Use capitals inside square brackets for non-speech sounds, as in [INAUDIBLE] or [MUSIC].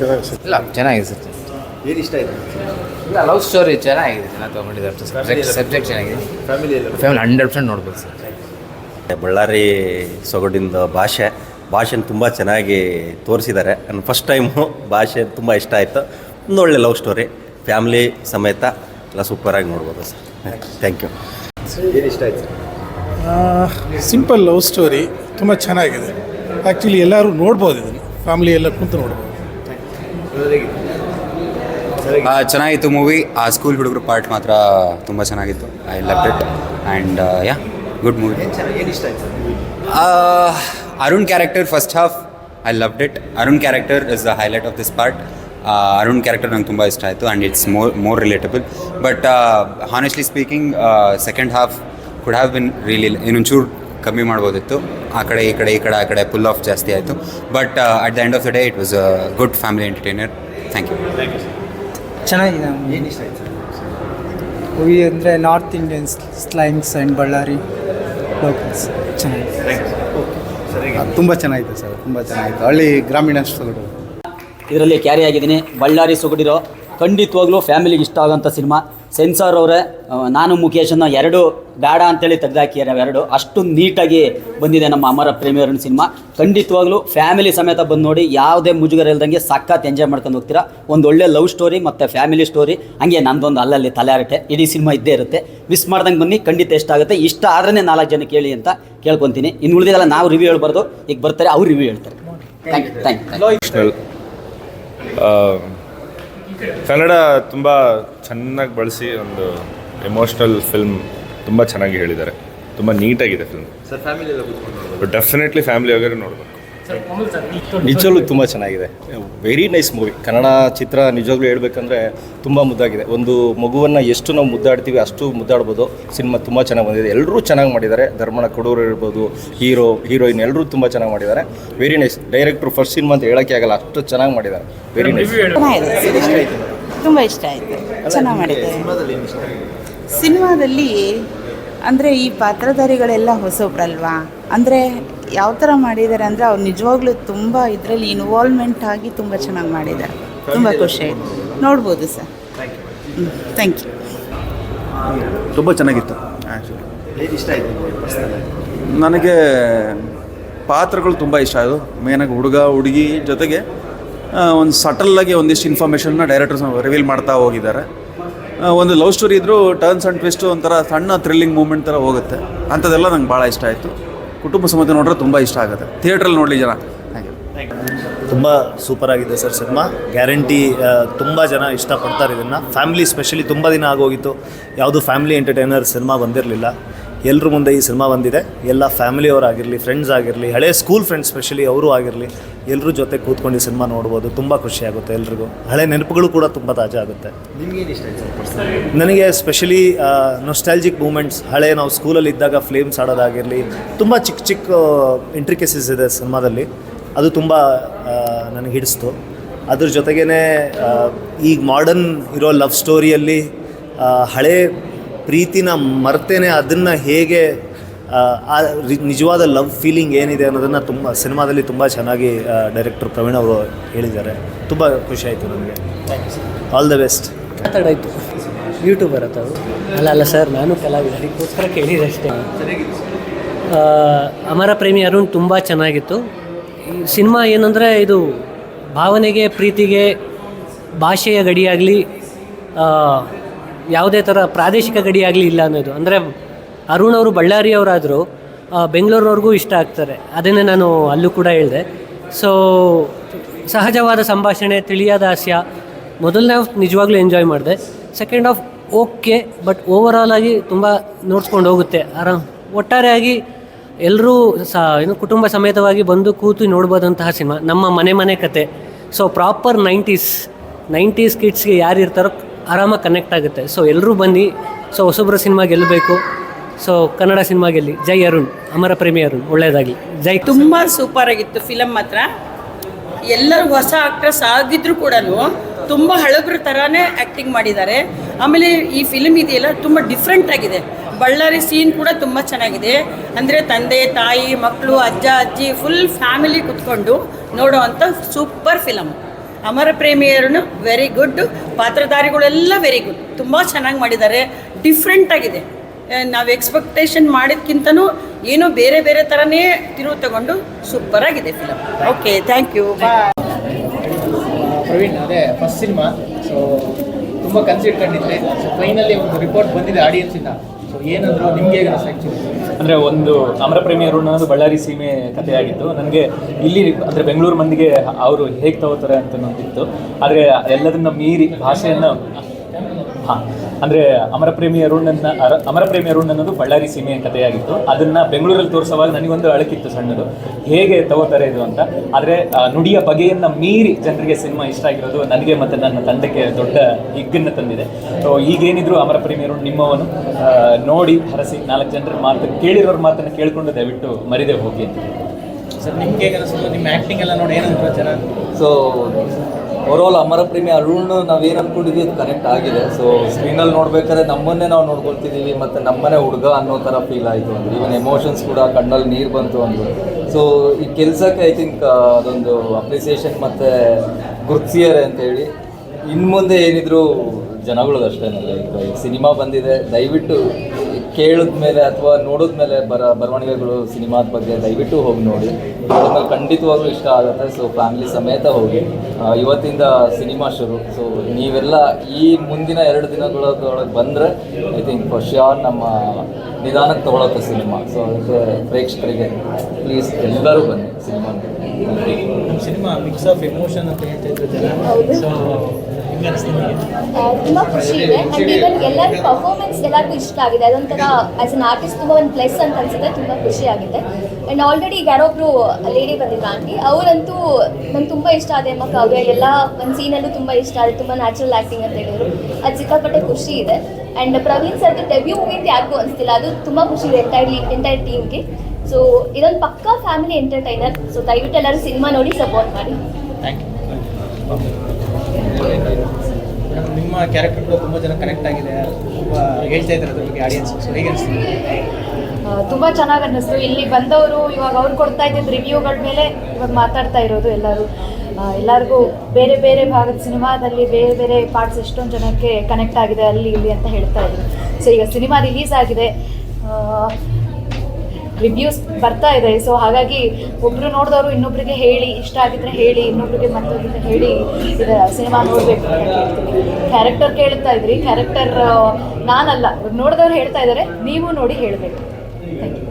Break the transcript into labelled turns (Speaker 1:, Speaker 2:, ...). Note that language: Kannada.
Speaker 1: ಚೆನ್ನಾಗಿ
Speaker 2: ಇಲ್ಲ ಚೆನ್ನಾಗಿದೆ ಸರ್.
Speaker 3: ಏನು ಇಷ್ಟ ಆಯಿತು
Speaker 2: ಇಲ್ಲ ಲವ್ ಸ್ಟೋರಿ ಚೆನ್ನಾಗಿದೆ ಚೆನ್ನಾಗಿ ತೊಗೊಂಡಿದ್ದಾರೆ ಸಬ್ಜೆಕ್ಟ್ ಸಬ್ಜೆಕ್ಟ್ ಚೆನ್ನಾಗಿದೆ.
Speaker 3: ಫ್ಯಾಮಿಲಿ
Speaker 2: ಫ್ಯಾಮಿಲಿ ಹಂಡ್ರೆಡ್ ಪರ್ಸೆಂಟ್ ನೋಡ್ಬೋದು ಸರ್.
Speaker 4: ಬಳ್ಳಾರಿ ಸೊಗಡಿಂದ ಭಾಷೆ. ಭಾಷೆನ ತುಂಬ ಚೆನ್ನಾಗಿ ತೋರಿಸಿದ್ದಾರೆ. ನನ್ನ ಫಸ್ಟ್ ಟೈಮು [LAUGHS] ಭಾಷೆ ತುಂಬ ಇಷ್ಟ ಆಯಿತು. ಒಂದು ಒಳ್ಳೆ ಲವ್ ಸ್ಟೋರಿ ಫ್ಯಾಮ್ಲಿ ಸಮೇತ ಎಲ್ಲ ಸೂಪರಾಗಿ ನೋಡ್ಬೋದು ಸರ್. ಥ್ಯಾಂಕ್ ಯು
Speaker 3: ಏನು ಇಷ್ಟ ಆಯ್ತು?
Speaker 1: ಸಿಂಪಲ್ ಲವ್ ಸ್ಟೋರಿ ತುಂಬ ಚೆನ್ನಾಗಿದೆ. ಆ್ಯಕ್ಚುಲಿ ಎಲ್ಲರೂ ನೋಡ್ಬೋದು ಇದನ್ನು. ಫ್ಯಾಮಿಲಿ ಎಲ್ಲ ಕುಂತು ನೋಡ್ಬೋದು.
Speaker 5: ಚೆನ್ನಾಗಿತ್ತು ಮೂವಿ. ಆ ಸ್ಕೂಲ್ ಹುಡುಗರು ಪಾರ್ಟ್ ಮಾತ್ರ ತುಂಬ ಚೆನ್ನಾಗಿತ್ತು. I love it and yeah good movie Arun character first half I loved it Arun character is the highlight of this part Arun character ನಂಗೆ ತುಂಬ ಇಷ್ಟ ಆಯಿತು and it's more more relatable but honestly speaking second half could have been really ಇನ್ನೊಂಚೂರು ಕಮ್ಮಿ ಮಾಡ್ಬೋದಿತ್ತು. ಆ ಕಡೆ ಈ ಕಡೆ ಈ ಕಡೆ ಆ ಕಡೆ ಪುಲ್ ಆಫ್ ಜಾಸ್ತಿ ಆಯಿತು. But at the end of the day it was a good family entertainer thank you
Speaker 6: ಚೆನ್ನಾಗಿದೆ
Speaker 3: ಏನು ಇಷ್ಟ ಆಯ್ತು?
Speaker 6: ಮೂವಿ ಅಂದರೆ north Indians slimes and Ballari locals ಚೆನ್ನಾಗಿದೆ.
Speaker 1: ತುಂಬ ಚೆನ್ನಾಗಿದೆ ಸರ್ ತುಂಬ ಚೆನ್ನಾಗಿತ್ತು ಹಳ್ಳಿ ಗ್ರಾಮೀಣ ಸೊಗಡು
Speaker 7: ಇದರಲ್ಲಿ ಕ್ಯಾರಿ ಆಗಿದ್ದೀನಿ. ಬಳ್ಳಾರಿ ಸೊಗಡಿರೋ ಖಂಡಿತವಾಗ್ಲೂ ಫ್ಯಾಮಿಲಿಗೆ ಇಷ್ಟ ಆಗೋಂಥ ಸಿನಿಮಾ ಸೆನ್ಸಾರ್ ಅವರೇ ನಾನು ಮುಖೇಶನ್ನ ಎರಡು ಬೇಡ ಅಂತೇಳಿ ತೆಗೆದಾಕಿದ್ದಾರೆ ಎರಡು ಅಷ್ಟು ನೀಟಾಗಿ ಬಂದಿದೆ ನಮ್ಮ ಅಮರ ಪ್ರೇಮಿಯರನ್ ಸಿನಿಮಾ ಖಂಡಿತವಾಗ್ಲೂ ಫ್ಯಾಮಿಲಿ ಸಮೇತ ಬಂದು ನೋಡಿ ಯಾವುದೇ ಮುಜುಗರ ಇಲ್ದಂಗೆ ಸಖತ್ ಎಂಜಾಯ್ ಮಾಡ್ಕೊಂಡು ಹೋಗ್ತೀರಾ. ಒಂದು ಒಳ್ಳೆ ಲವ್ ಸ್ಟೋರಿ ಮತ್ತು ಫ್ಯಾಮಿಲಿ ಸ್ಟೋರಿ ಹಂಗೆ ನಂದೊಂದು ಅಲ್ಲಲ್ಲಿ ತಲೆಯಾರಟೆ ಇಡೀ ಸಿನಿಮಾ ಇದ್ದೇ ಇರುತ್ತೆ. ಮಿಸ್ ಮಾಡ್ದಂಗೆ ಬನ್ನಿ ಖಂಡಿತ ಇಷ್ಟ ಆಗುತ್ತೆ. ಇಷ್ಟ ಆದ್ರೆ ನಾಲ್ಕು ಜನ ಕೇಳಿ ಅಂತ ಕೇಳ್ಕೊತೀನಿ. ಇನ್ನು ಉಳಿದಿಲ್ಲ ನಾವು ರಿವ್ಯೂ ಹೇಳ್ಬಾರ್ದು. ಈಗ ಬರ್ತಾರೆ ಅವ್ರು ರಿವ್ಯೂ ಹೇಳ್ತಾರೆ. Thank you thank you
Speaker 8: Kannada ತುಂಬ ಚೆನ್ನಾಗಿ ಬಳಸಿ ಒಂದು ಎಮೋಷ್ನಲ್ ಫಿಲ್ಮ್ ತುಂಬ ಚೆನ್ನಾಗಿ ಹೇಳಿದ್ದಾರೆ. ತುಂಬ ನೀಟಾಗಿದೆ ಫಿಲ್ಮ್
Speaker 3: ಸರ್ ಫ್ಯಾಮಿಲಿ ನೋಡ್ಬೋದು.
Speaker 8: ಡೆಫಿನೆಟ್ಲಿ ಫ್ಯಾಮಿಲಿ ವಗೇರೆ ನೋಡ್ಬೇಕು
Speaker 9: ನಿಜವಾಗ್ಲೂ ತುಂಬ ಚೆನ್ನಾಗಿದೆ. ವೆರಿ ನೈಸ್ ಮೂವಿ ಕನ್ನಡ ಚಿತ್ರ ನಿಜವಾಗ್ಲೂ ಹೇಳ್ಬೇಕಂದ್ರೆ ತುಂಬ ಮುದ್ದಾಗಿದೆ. ಒಂದು ಮಗುವನ್ನು ಎಷ್ಟು ನಾವು ಮುದ್ದಾಡ್ತೀವಿ ಅಷ್ಟು ಮುದ್ದಾಡ್ಬೋದು. ಸಿನಿಮಾ ತುಂಬ ಚೆನ್ನಾಗಿ ಬಂದಿದೆ. ಎಲ್ಲರೂ ಚೆನ್ನಾಗಿ ಮಾಡಿದ್ದಾರೆ. ಧರ್ಮಣ ಕೊಡೂರು ಇರ್ಬೋದು ಹೀರೋ ಹೀರೋಯಿನ್ ಎಲ್ಲರೂ ತುಂಬ ಚೆನ್ನಾಗಿ ಮಾಡಿದ್ದಾರೆ. Very nice director first cinema ಅಂತ ಹೇಳೋಕ್ಕೆ ಆಗಲ್ಲ. ಅಷ್ಟು ಚೆನ್ನಾಗಿ ಮಾಡಿದ್ದಾರೆ. ವೆರಿ ನೈಸ್
Speaker 10: ತುಂಬ ಇಷ್ಟ ಆಯಿತು. ಚೆನ್ನಾಗಿ ಮಾಡಿದ್ದಾರೆ.
Speaker 3: ಸಿನಿಮಾದಲ್ಲಿ ಏನು ಇಷ್ಟ
Speaker 10: ಸಿನಿಮಾದಲ್ಲಿ ಅಂದರೆ ಈ ಪಾತ್ರಧಾರಿಗಳೆಲ್ಲ ಹೊಸೊಬ್ರಲ್ವಾ? ಅಂದರೆ ಯಾವ ಥರ ಮಾಡಿದ್ದಾರೆ ಅಂದರೆ ಅವ್ರು ನಿಜವಾಗ್ಲೂ ತುಂಬ ಇದರಲ್ಲಿ ಇನ್ವಾಲ್ವ್ಮೆಂಟ್ ಆಗಿ ತುಂಬ ಚೆನ್ನಾಗಿ ಮಾಡಿದ್ದಾರೆ. ತುಂಬ ಖುಷಿ ಆಯಿತು. ನೋಡ್ಬೋದು ಸರ್. ಹ್ಞೂ ಥ್ಯಾಂಕ್ ಯು
Speaker 1: ತುಂಬ ಚೆನ್ನಾಗಿತ್ತು.
Speaker 3: ಏನು ಇಷ್ಟ ಆಯ್ತು
Speaker 1: ನನಗೆ ಪಾತ್ರಗಳು ತುಂಬ ಇಷ್ಟ. ಆಯಿತು ಮೇನಾಗಿ ಹುಡುಗ ಹುಡುಗಿ ಜೊತೆಗೆ ಒಂದು ಸಟಲ್ಲಾಗಿ ಒಂದಿಷ್ಟು ಇನ್ಫಾರ್ಮೇಷನ್ನ ಡೈರೆಕ್ಟರ್ಸ್ ರಿವೀಲ್ ಮಾಡ್ತಾ ಹೋಗಿದ್ದಾರೆ. ಒಂದು ಲವ್ ಸ್ಟೋರಿ ಇದ್ದರೂ ಟರ್ನ್ಸ್ ಆ್ಯಂಡ್ ಟ್ವಿಸ್ಟು ಒಂಥರ ಸಣ್ಣ ಥ್ರಿಲ್ಲಿಂಗ್ ಮೂಮೆಂಟ್ ಥರ ಹೋಗುತ್ತೆ. ಅಂಥದ್ದೆಲ್ಲ ನಂಗೆ ಭಾಳ ಇಷ್ಟ ಆಯಿತು. ಕುಟುಂಬ ಸಮೇತ ನೋಡಿದ್ರೆ ತುಂಬ ಇಷ್ಟ ಆಗುತ್ತೆ. ಥಿಯೇಟ್ರಲ್ಲಿ ನೋಡಲಿ ಜನ. ಥ್ಯಾಂಕ್ ಯು
Speaker 9: ತುಂಬ ಸೂಪರ್ ಆಗಿದೆ ಸರ್ ಸಿನಿಮಾ ಗ್ಯಾರಂಟಿ ತುಂಬ ಜನ ಇಷ್ಟಪಡ್ತಾರೆ ಇದನ್ನು. ಫ್ಯಾಮಿಲಿ ಸ್ಪೆಷಲಿ ತುಂಬ ದಿನ ಆಗೋಗಿತ್ತು. ಯಾವುದು ಫ್ಯಾಮಿಲಿ ಎಂಟರ್ಟೈನರ್ ಸಿನಿಮಾ ಬಂದಿರಲಿಲ್ಲ. ಎಲ್ಲರ ಮುಂದೆ ಈ ಸಿನಿಮಾ ಬಂದಿದೆ. ಎಲ್ಲ ಫ್ಯಾಮಿಲಿಯವರಾಗಿರಲಿ ಫ್ರೆಂಡ್ಸ್ ಆಗಿರಲಿ ಹಳೆ ಸ್ಕೂಲ್ ಫ್ರೆಂಡ್ಸ್ ಸ್ಪೆಷಲಿ ಅವರು ಆಗಿರಲಿ ಎಲ್ಲರೂ ಜೊತೆ ಕೂತ್ಕೊಂಡು ಈ ಸಿನಿಮಾ ನೋಡ್ಬೋದು ತುಂಬ ಖುಷಿ ಆಗುತ್ತೆ ಎಲ್ರಿಗೂ. ಹಳೆ ನೆನಪುಗಳು ಕೂಡ ತುಂಬ ತಾಜಾ ಆಗುತ್ತೆ. ನನಗೆ ಸ್ಪೆಷಲಿ ನೊಸ್ಟಾಲ್ಜಿಕ್ ಮೂಮೆಂಟ್ಸ್ ಹಳೆ ನಾವು ಸ್ಕೂಲಲ್ಲಿ ಇದ್ದಾಗ ಫ್ಲೇಮ್ಸ್ ಆಡೋದಾಗಿರಲಿ ತುಂಬ ಚಿಕ್ಕ ಚಿಕ್ಕ ಇಂಟ್ರಿಕೆಸಿಸ್ ಇದೆ ಸಿನಿಮಾದಲ್ಲಿ. ಅದು ತುಂಬ ನನಗೆ ಹಿಡಿಸ್ತು. ಅದ್ರ ಜೊತೆಗೇ ಈಗ ಮಾಡರ್ನ್ ಇರೋ ಲವ್ ಸ್ಟೋರಿಯಲ್ಲಿ ಹಳೆ ಪ್ರೀತಿನ ಮರ್ತೇನೆ ಅದನ್ನು ಹೇಗೆ ಆ, ನಿಜವಾದ ಲವ್ ಫೀಲಿಂಗ್ ಏನಿದೆ ಅನ್ನೋದನ್ನು ತುಂಬ ಸಿನಿಮಾದಲ್ಲಿ ತುಂಬ ಚೆನ್ನಾಗಿ ಡೈರೆಕ್ಟರ್ ಪ್ರವೀಣ್ ಅವರು ಹೇಳಿದ್ದಾರೆ. ತುಂಬ ಖುಷಿ ಆಯಿತು ನನಗೆ. ಆಲ್ ದ ಬೆಸ್ಟ್
Speaker 6: ಆಯಿತು. ಯೂಟ್ಯೂಬರ್ ಅಥವಾ ಅಲ್ಲ ಅಲ್ಲ ಸರ್ ನಾನು ಕಲಾವಿದ ಅದಕ್ಕೋಸ್ಕರ ಕೇಳಿದೆ ಅಷ್ಟೇ ಅಮರ ಪ್ರೇಮಿ ಅರುಣ್ ತುಂಬ ಚೆನ್ನಾಗಿತ್ತು. ಈ ಸಿನಿಮಾ ಏನಂದರೆ ಇದು ಭಾವನೆಗೆ ಪ್ರೀತಿಗೆ ಭಾಷೆಯ ಗಡಿಯಾಗಲಿ ಯಾವುದೇ ಥರ ಪ್ರಾದೇಶಿಕ ಗಡಿಯಾಗಲಿ ಇಲ್ಲ ಅನ್ನೋದು. ಅಂದರೆ ಅರುಣ್ ಅವರು ಬಳ್ಳಾರಿಯವರಾದರೂ ಬೆಂಗಳೂರವ್ರಿಗೂ ಇಷ್ಟ ಆಗ್ತಾರೆ. ಅದನ್ನೇ ನಾನು ಅಲ್ಲೂ ಕೂಡ ಹೇಳಿದೆ. ಸೊ ಸಹಜವಾದ ಸಂಭಾಷಣೆ, ತಿಳಿಯಾದ ಹಾಸ್ಯ ಮೊದಲನೇ ಹಾಫ್ ನಿಜವಾಗ್ಲೂ ಎಂಜಾಯ್ ಮಾಡಿದೆ. Second half okay but overall ಆಗಿ ತುಂಬ ನೋಡ್ಸ್ಕೊಂಡು ಹೋಗುತ್ತೆ. ಆರಾಮ್ ಒಟ್ಟಾರೆಯಾಗಿ ಎಲ್ಲರೂ ಸ, ಏನು ಕುಟುಂಬ ಸಮೇತವಾಗಿ ಬಂದು ಕೂತು ನೋಡ್ಬೋದಂತಹ ಸಿನಿಮಾ. ನಮ್ಮ ಮನೆ ಮನೆ ಕತೆ. ಸೊ ಪ್ರಾಪರ್ ನೈಂಟೀಸ್ ನೈಂಟೀಸ್ ಕಿಡ್ಸ್ಗೆ ಯಾರು ಇರ್ತಾರೋ ಆರಾಮಾಗಿ ಕನೆಕ್ಟ್ ಆಗುತ್ತೆ. ಸೊ ಎಲ್ಲರೂ ಬನ್ನಿ. ಸೊ ಹೊಸೊಬ್ಬರ ಸಿನಿಮಾ ಗೆಲ್ಲಬೇಕು ಸೊ ಕನ್ನಡ ಸಿನಿಮಾ ಗೆಲ್ಲಿ ಜೈ ಅರುಣ್, ಅಮರ ಪ್ರೇಮಿ ಅರುಣ್ ಒಳ್ಳೆಯದಾಗಿ ಜೈ.
Speaker 10: ತುಂಬ ಸೂಪರ್ ಆಗಿತ್ತು ಫಿಲಮ್ ಮಾತ್ರ. ಎಲ್ಲರೂ ಹೊಸ ಆಕ್ಟ್ರೆಸ್ ಆಗಿದ್ರು ಕೂಡ ತುಂಬ ಹಳಬ್ರ ಥರನೇ ಆ್ಯಕ್ಟಿಂಗ್ ಮಾಡಿದ್ದಾರೆ. ಆಮೇಲೆ ಈ ಫಿಲಮ್ ಇದೆಯಲ್ಲ, ತುಂಬ ಡಿಫ್ರೆಂಟ್ ಆಗಿದೆ. ಬಳ್ಳಾರಿ ಸೀನ್ ಕೂಡ ತುಂಬ ಚೆನ್ನಾಗಿದೆ. ಅಂದರೆ ತಂದೆ, ತಾಯಿ ಮಕ್ಕಳು ಅಜ್ಜ, ಅಜ್ಜಿ ಫುಲ್ ಫ್ಯಾಮಿಲಿ ಕುತ್ಕೊಂಡು ನೋಡೋ ಅಂಥ ಸೂಪರ್ ಫಿಲಮ್
Speaker 11: ಅಮರ ಪ್ರೇಮಿಯರು ವೆರಿ ಗುಡ್ ಪಾತ್ರಧಾರಿಗಳೆಲ್ಲ ವೆರಿ ಗುಡ್ ತುಂಬ ಚೆನ್ನಾಗಿ ಮಾಡಿದ್ದಾರೆ. ಡಿಫ್ರೆಂಟ್ ಆಗಿದೆ. ನಾವು ಎಕ್ಸ್ಪೆಕ್ಟೇಷನ್ ಮಾಡಿದ್ಕಿಂತನೂ ಏನೋ ಬೇರೆ ಬೇರೆ ಥರನೇ ತಿರುವು ತಗೊಂಡು ಸೂಪರ್ ಆಗಿದೆ film okay thank you bye
Speaker 12: Praveen ಅದೇ ಫಸ್ಟ್ ಸಿನಿಮಾ ಸೊ ತುಂಬ ಕನಸು ಇಟ್ಕೊಂಡಿದ್ದೆ ಸೊ ಫೈನಲಿ ಒಂದು ರಿಪೋರ್ಟ್ ಬಂದಿದೆ ಆಡಿಯನ್ಸಿಂದ ಸೊ ಏನಂದ್ರು ನಿಮಗೆ ಹೇಗೆ ಆ್ಯಕ್ಚುಲಿ
Speaker 13: ಅಂದರೆ ಒಂದು ಅಮರ ಅವರು ಅನ್ನೋದು ಬಳ್ಳಾರಿ ಸೀಮೆ ಕಥೆಯಾಗಿತ್ತು ನನಗೆ ಇಲ್ಲಿ ಅಂದರೆ ಬೆಂಗಳೂರು ಮಂದಿಗೆ ಅವರು ಹೇಗೆ ತಗೋತಾರೆ ಅಂತ ಅನ್ನೋದಿತ್ತು. ಆದರೆ ಎಲ್ಲದನ್ನ ಮೀರಿ ಭಾಷೆಯನ್ನು ಹಾಂ. ಅಂದರೆ ಅಮರ ಪ್ರೇಮಿ ಅರುಣನ್ನ ಅರ- ಅಮರ ಪ್ರೇಮಿ ಅರುಣ್ ಅನ್ನೋದು ಬಳ್ಳಾರಿ ಸೀಮೆಯ ಕಥೆಯಾಗಿತ್ತು. ಅದನ್ನು ಬೆಂಗಳೂರಲ್ಲಿ ತೋರಿಸುವಾಗ ನನಗೊಂದು ಅಳಕಿತ್ತು ಸಣ್ಣದು. ಹೇಗೆ ತಗೋತಾರೆ ಇದು ಅಂತ. ಆದರೆ ನುಡಿಯ ಬಗೆಯನ್ನು ಮೀರಿ ಜನರಿಗೆ ಸಿನಿಮಾ ಇಷ್ಟ ಆಗಿರೋದು ನನಗೆ ಮತ್ತು ನನ್ನ ತಂಡಕ್ಕೆ ದೊಡ್ಡ ಹಿಗ್ಗನ್ನು ತಂದಿದೆ. ಸೊ ಈಗೇನಿದ್ರು ಅಮರ ಪ್ರೇಮಿ ಅರುಣ್ ನಿಮ್ಮವನು ನೋಡಿ ಹರಸಿ ನಾಲ್ಕು ಜನರ ಮಾತು ಕೇಳಿರೋರ ಮಾತನ್ನು ಕೇಳಿಕೊಂಡು ದಯವಿಟ್ಟು ಮರಿದೆ ಹೋಗಿ ಅಂತ.
Speaker 12: ಸರ್ ನಿಮ್ಗೆ ನಿಮ್ಮ ಆ್ಯಕ್ಟಿಂಗ್ ಎಲ್ಲ ನೋಡಿ ಏನಂತ ಜನ
Speaker 14: ಸೊ ಓವರಾಲ್ ಅಮರ ಪ್ರೇಮಿ ಅರುಣ್ ನಾವೇನು ಅನ್ಕೊಂಡಿದ್ವಿ ಅದು ಕನೆಕ್ಟ್ ಆಗಿದೆ. ಸೊ ಸ್ಕ್ರೀನಲ್ಲಿ ನೋಡ್ಬೇಕಾದ್ರೆ ನಮ್ಮನ್ನೇ ನಾವು ನೋಡ್ಕೊಳ್ತಿದ್ದೀವಿ ಮತ್ತು ನಮ್ಮನೆ ಹುಡುಗ ಅನ್ನೋ ಥರ ಫೀಲ್ ಆಯಿತು ಅಂದ್ರೆ. ಈವನ್ ಎಮೋಷನ್ಸ್ ಕೂಡ ಕಣ್ಣಲ್ಲಿ ನೀರು ಬಂತು ಅಂದರು. ಸೊ ಈ ಕೆಲಸಕ್ಕೆ ಐ ಥಿಂಕ್ ಅದೊಂದು ಅಪ್ರಿಸಿಯೇಷನ್ ಮತ್ತು ಗುರ್ತಿಯರೆ ಅಂತೇಳಿ ಇನ್ನು ಮುಂದೆ ಏನಿದ್ರು ಜನಗಳದ್ದು ಈಗ ಸಿನಿಮಾ ಬಂದಿದೆ. ದಯವಿಟ್ಟು ಕೇಳಿದ ಮೇಲೆ ಅಥವಾ ನೋಡಿದ ಮೇಲೆ ಬರ ಬರವಣಿಗೆಗಳು ಸಿನಿಮಾದ ಬಗ್ಗೆ ದಯವಿಟ್ಟು ಹೋಗಿ ನೋಡಿ. ಆಮೇಲೆ ಖಂಡಿತವಾಗ್ಲೂ ಇಷ್ಟ ಆಗುತ್ತೆ. ಸೊ ಫ್ಯಾಮಿಲಿ ಸಮೇತ ಹೋಗಿ. ಇವತ್ತಿಂದ ಸಿನಿಮಾ ಶುರು. ಸೊ ನೀವೆಲ್ಲ ಈ ಮುಂದಿನ ಎರಡು ದಿನಗಳೊಳಗೆ ಬಂದರೆ ಐ ಥಿಂಕ್ ಫಶ್ಯಾರ್ ಶ್ಯೂರ್ ನಮ್ಮ ನಿಧಾನಕ್ಕೆ ತಗೊಳತ್ತೆ ಸಿನಿಮಾ. ಸೊ ಅದಕ್ಕೆ ಪ್ರೇಕ್ಷಕರಿಗೆ ಪ್ಲೀಸ್ ಎಲ್ಲರೂ ಬನ್ನಿ ಸಿನಿಮಾ
Speaker 12: ನಮ್ಮ ಸಿನಿಮಾ ಮಿಕ್ಸ್ ಆಫ್ ಎಮೋಷನ್ ಅಂತ ಹೇಳ್ತಾ ಇದ್ರು ಜನ.
Speaker 15: ತುಂಬ ಖುಷಿ ಇದೆ. ಆ್ಯಂಡ್ ಈವನ್ ಎಲ್ಲರ ಪರ್ಫಾರ್ಮೆನ್ಸ್ ಎಲ್ಲರಿಗೂ ಇಷ್ಟ ಆಗಿದೆ. ಅದೊಂಥರ ಆಸ್ ಅನ್ ಆರ್ಟಿಸ್ಟ್ ತುಂಬ ಒಂದು ಪ್ಲಸ್ ಅಂತ ಅನ್ಸುತ್ತೆ. ತುಂಬ ಖುಷಿ ಆಗಿದೆ ಆ್ಯಂಡ್ ಆಲ್ರೆಡಿ ಈಗ ಯಾರೊಬ್ರು ಲೇಡಿ ಬಂದಿದ್ರು ಆಂಟಿ ಅವರಂತೂ ನಂಗೆ ತುಂಬ ಇಷ್ಟ ಆದ ಅಮ್ಮ ಕಾವ್ಯ. ಎಲ್ಲ ಒಂದು ಸೀನಲ್ಲೂ ತುಂಬ ಇಷ್ಟ ಆಗಿದೆ ತುಂಬ ನ್ಯಾಚುರಲ್ ಆ್ಯಕ್ಟಿಂಗ್ ಅಂತ ಹೇಳಿದ್ರು. ಅದು ಸಿಕ್ಕಾಪಟ್ಟೆ ಖುಷಿ ಇದೆ. ಆ್ಯಂಡ್ ಪ್ರವೀಣ್ ಸರ್ದು ಡೆಬ್ಯೂ ಮೂವಿ ಅಂತ ಯಾರಿಗೂ ಅನಿಸ್ತಿಲ್ಲ. ಅದು ತುಂಬ ಖುಷಿ ಇದೆ ಎಂಟೈರ್ಲಿ ಎಂಟೈರ್ ಟೀಮ್ಗೆ ಸೊ ಇದೊಂದು ಪಕ್ಕಾ ಫ್ಯಾಮಿಲಿ ಎಂಟರ್ಟೈನರ್ ಸೊ ದಯವಿಟ್ಟು ಎಲ್ಲರೂ ಸಿನಿಮಾ ನೋಡಿ ಸಪೋರ್ಟ್ ಮಾಡಿ.
Speaker 12: ಥ್ಯಾಂಕ್ ಯು ನಿಮ್ಮ ಕೂಡ ತುಂಬ ಜನ ಕನೆಕ್ಟ್ ಆಗಿದೆ. ತುಂಬ ಹೇಳ್ತಾ ಇದ್ದಾರೆ ಅದ್ರ ಬಗ್ಗೆ ಆಡಿಯನ್ಸ್ ಸೊ ಹೇಗೆ ಅನಿಸ್ತು
Speaker 15: ತುಂಬ ಚೆನ್ನಾಗಿ ಅನ್ನಿಸ್ತು. ಇಲ್ಲಿ ಬಂದವರು ಇವಾಗ ಅವ್ರು ಕೊಡ್ತಾ ಇದ್ದಿದ್ದು ರಿವ್ಯೂಗಳ ಮೇಲೆ ಇವಾಗ ಮಾತಾಡ್ತಾ ಇರೋದು ಎಲ್ಲರೂ. ಎಲ್ಲರಿಗೂ ಬೇರೆ ಬೇರೆ ಭಾಗದ ಸಿನಿಮಾದಲ್ಲಿ ಬೇರೆ ಬೇರೆ ಪಾರ್ಟ್ಸ್ ಎಷ್ಟೊಂದು ಜನಕ್ಕೆ ಕನೆಕ್ಟ್ ಆಗಿದೆ ಅಲ್ಲಿ ಇಲ್ಲಿ ಅಂತ ಹೇಳ್ತಾ ಇದ್ರು. ಸೊ ಈಗ ಸಿನಿಮಾ ರಿಲೀಸ್ ಆಗಿದೆ. ರಿವ್ಯೂಸ್ ಬರ್ತಾ ಇದೆ. ಸೊ ಹಾಗಾಗಿ ಒಬ್ಬರು ನೋಡಿದವರು ಇನ್ನೊಬ್ರಿಗೆ ಹೇಳಿ, ಇಷ್ಟ ಆಗಿದ್ರೆ ಹೇಳಿ, ಇನ್ನೊಬ್ರಿಗೆ ಮತ್ತೊಬ್ಬರಿಗೆ ಹೇಳಿ ಇದು ಸಿನಿಮಾ ನೋಡಬೇಕು ಅಂತ ಹೇಳ್ತೀನಿ. ಕ್ಯಾರೆಕ್ಟರ್ ಕೇಳ್ತಾ ಇದ್ರಿ. ಕ್ಯಾರೆಕ್ಟರ್ ನಾನಲ್ಲ. ನೋಡಿದವ್ರು ಹೇಳ್ತಾ ಇದ್ದಾರೆ ನೀವು ನೋಡಿ ಹೇಳಬೇಕು. Thank you